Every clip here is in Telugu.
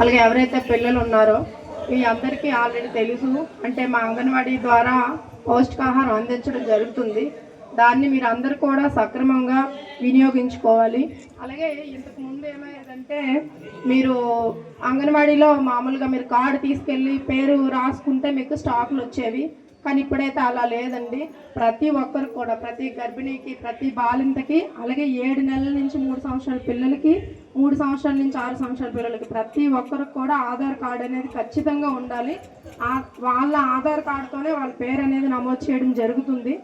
అలాగే ఎవరైతే పిల్లలు ఉన్నారో మీ అందరికీ ఆల్రెడీ తెలుసు. అంటే మా అంగన్వాడీ ద్వారా పౌష్టికాహారం అందించడం జరుగుతుంది. దాన్ని మీరు అందరు కూడా సక్రమంగా వినియోగించుకోవాలి. అలాగే ఇంతకు ముందు ఏమయ్యేదంటే మీరు అంగన్వాడీలో మామూలుగా మీరు కార్డు తీసుకెళ్ళి పేరు రాసుకుంటే మీకు స్టాకులు వచ్చేవి. కానీ ఇప్పుడైతే అలా లేదండి. ప్రతి ఒక్కరు కూడా ప్రతి గర్భిణీకి ప్రతి బాలింతకి అలాగే ఏడు నెలల నుంచి మూడు సంవత్సరాల పిల్లలకి మూడు సంవత్సరాల నుంచి ఆరు సంవత్సరాల పిల్లలకి ప్రతి ఒక్కరికి కూడా ఆధార్ కార్డు అనేది ఖచ్చితంగా ఉండాలి. వాళ్ళ ఆధార్ కార్డుతోనే వాళ్ళ పేరు అనేది నమోదు చేయడం జరుగుతుంది.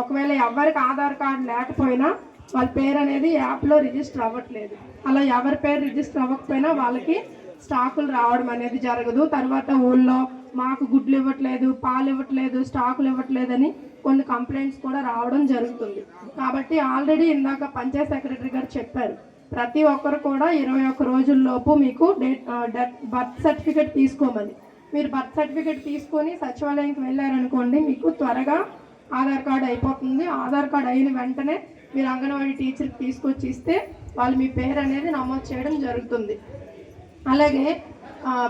ఒకవేళ ఎవరికి ఆధార్ కార్డు లేకపోయినా వాళ్ళ పేరు అనేది యాప్లో రిజిస్టర్ అవ్వట్లేదు. అలా ఎవరి పేరు రిజిస్టర్ అవ్వకపోయినా వాళ్ళకి స్టాకులు రావడం అనేది జరగదు. తర్వాత ఊళ్ళో మాకు గుడ్లు ఇవ్వట్లేదు పాలు ఇవ్వట్లేదు స్టాకులు ఇవ్వట్లేదని కొన్ని కంప్లైంట్స్ కూడా రావడం జరుగుతుంది. కాబట్టి ఆల్రెడీ ఇందాక పంచాయత్ సెక్రటరీ గారు చెప్పారు. ప్రతి ఒక్కరు కూడా ఇరవై ఒక్క రోజుల్లోపు మీకు డేట్ డెత్ బర్త్ సర్టిఫికేట్ తీసుకోమని. మీరు బర్త్ సర్టిఫికేట్ తీసుకొని సచివాలయంకి వెళ్ళారనుకోండి మీకు త్వరగా ఆధార్ కార్డు అయిపోతుంది. ఆధార్ కార్డు అయిన వెంటనే మీరు అంగన్వాడీ టీచర్కి తీసుకొచ్చి ఇస్తే వాళ్ళు మీ పేరు అనేది నమోదు చేయడం జరుగుతుంది. అలాగే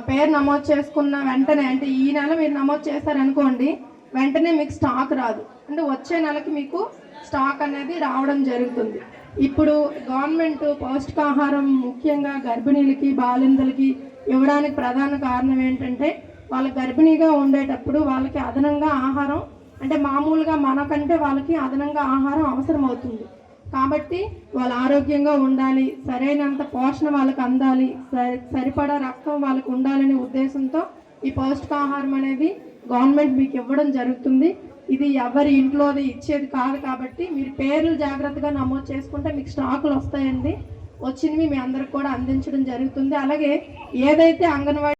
పేరు నమోదు చేసుకున్న వెంటనే అంటే ఈ నెల మీరు నమోదు చేశారనుకోండి వెంటనే మీకు స్టాక్ రాదు. అంటే వచ్చే నెలకి మీకు స్టాక్ అనేది రావడం జరుగుతుంది. ఇప్పుడు గవర్నమెంట్ పౌష్టికాహారం ముఖ్యంగా గర్భిణీలకి బాలింతలకి ఇవ్వడానికి ప్రధాన కారణం ఏంటంటే వాళ్ళ గర్భిణీగా ఉండేటప్పుడు వాళ్ళకి అదనంగా ఆహారం అంటే మామూలుగా మనకంటే వాళ్ళకి అదనంగా ఆహారం అవసరం అవుతుంది. కాబట్టి వాళ్ళు ఆరోగ్యంగా ఉండాలి సరైనంత పోషణ వాళ్ళకి అందాలి సరి సరిపడా రక్తం వాళ్ళకి ఉండాలనే ఉద్దేశంతో ఈ పౌష్టికాహారం అనేది గవర్నమెంట్ మీకు ఇవ్వడం జరుగుతుంది. ఇది ఎవరి ఇంట్లోది ఇచ్చేది కాదు కాబట్టి మీరు పేర్లు జాగ్రత్తగా నమోదు చేసుకుంటే మీకు స్టాకులు వస్తాయండి. వచ్చినవి మీ అందరికి కూడా అందించడం జరుగుతుంది. అలాగే ఏదైతే అంగన్వాడీ